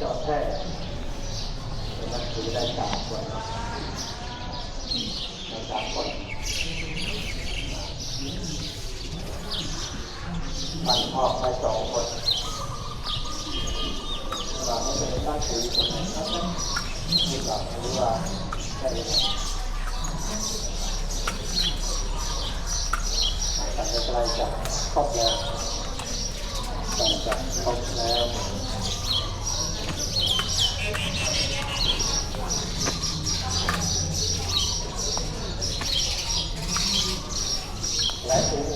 จอดแท้เป็นนักถือได้สามคนได้สามคนมันออกไปสองคนเราไม่ได้ตั้งถือคนไหนครับนี่เราไม่รู้ว่าใช่ไหมอาจจะใกล้จะครอบแล้วใกล้จะครบแล้ว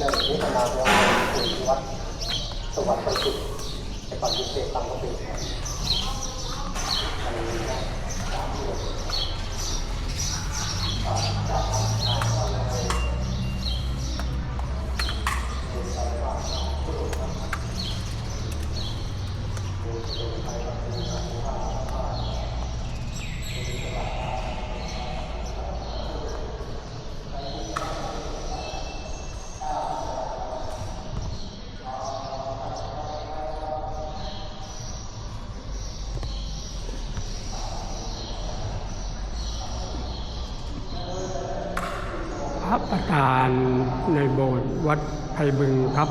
และถึงในที่ทำงานเราคุยวัดสวัสดิ์ประสิทธิ์ในปัจจุบันตั้งก็เป็นนี้สามเดือนอ่าจากทางทางเราเลยเป็นสายว่าผู้ดูครับดูดูไปกับดูไปว่าว่าเป็นตลาด พ ระประธานในโบสถ์วัดไผ่บึงครับ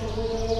Thank you.